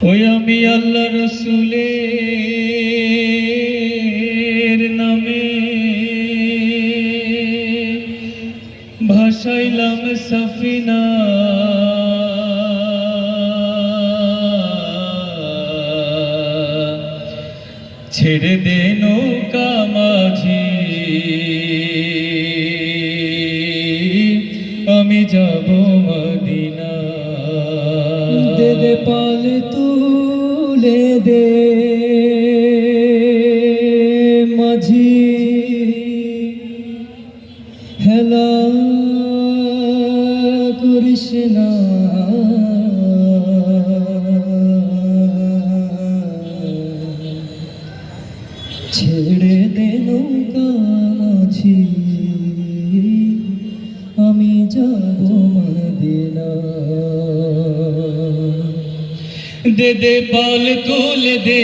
ওই আমি আল্লাহ রসুলের নামে ভাসাইলাম সফিনা। ছেড়ে দে নৌকা মাঝি। আমি যাব মদিনা। দে পাল তুলে দে মাঝি। হেলা করিস না। ছেড়ে দে নৌকা মাঝি। দে দে, পাল তুলে দে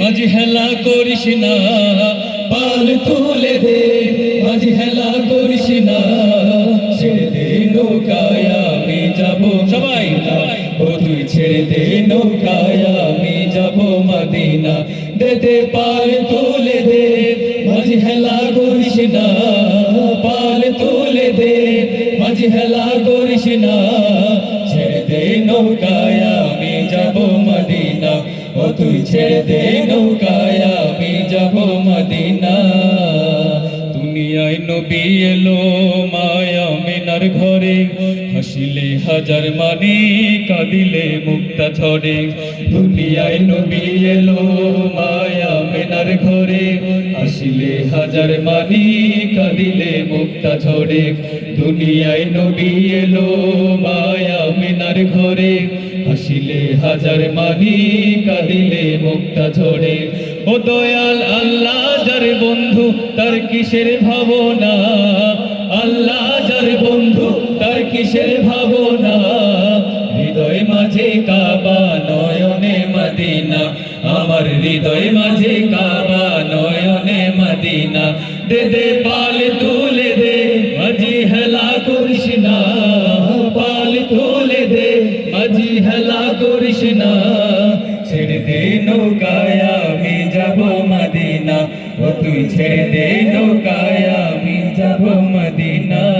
মাঝি হেলা করিস না। পাল তুলে দে মাঝি হেলা করিস না। ছেড়ে দে নৌকায় আমি যাব সবাই ও তুই ছেড়ে দে নৌকায় আমি যাব মদিনা। দে দে, পাল তুলে দে মাঝি হেলা করিস না। পাল তুলে দে মাঝি হেলা করিস না। ছেড়ে দে আমি যাব মদিনা। ও তুই ছেড়ে দে নৌকায়, আমি যাব মদিনা। দুনিয়ায় নবী এলো মায়া মিনার ঘরে। হাসিলে হাজার মানি, কাঁদিলে মুক্তা ঝরে। দুনিয়ায় নবী এলো মায়া মিনার ঘরে। হাসিলে হাজার মানি, কাঁদিলে মুক্তা ঝরে। দুনিয়ায় নবী এলো মায়া মিনার ঘরে। হাসিলে হাজার মানি কাঁদিলে মুক্তা ঝরে। ও দয়াল আল্লাহ, যার বন্ধু, তার কিসের ভাবনা? আল্লাহ, যার বন্ধু, তার কিসের ভাবনা? হৃদয় মাঝে কাবা নয়নে মদিনা। আমার হৃদয় মাঝে কাবা নয়নে মদিনা। দে দে পাল তুলে হেলা করিস না। ছেড়ে দে নৌকায়, আমি যাব মদিনা। ও তুই ছেড়ে দে নৌকায়, আমি যাব মদিনা।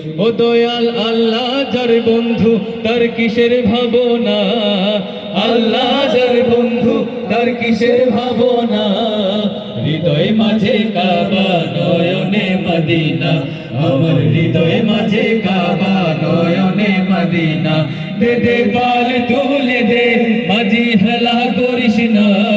ও দয়াল আল্লাহ, যার বন্ধু, তার কিসের ভাবনা? আল্লাহ, যার বন্ধু, তার কিসের ভাবনা? হৃদয় মাঝে কাবা নয়নে মদিনা। আমার হৃদয় মাঝে কাবা নয়নে মদিনা। দে দে পাল তুলে দে, মাঝি হেলা করিস না।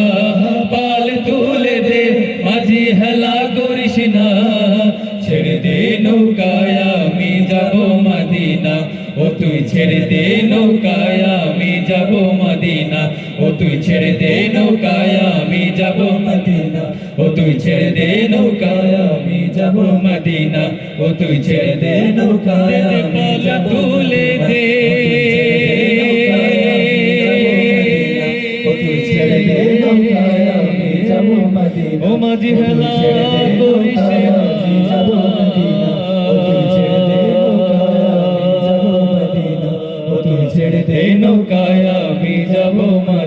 ছেড়ে দে নৌকায় আমি যাব মদিনা ও তুই ছেড়ে দে নৌকায় আমি যাব মদিনা ও তুই ছেড়ে দে নৌকায় আমি যাব মদিনা ও তুই ছেড়ে দে নৌকায় আমি যাব তুলে দে ও মাঝি হেলা করিস নৌকায় আমি যাব মদিনা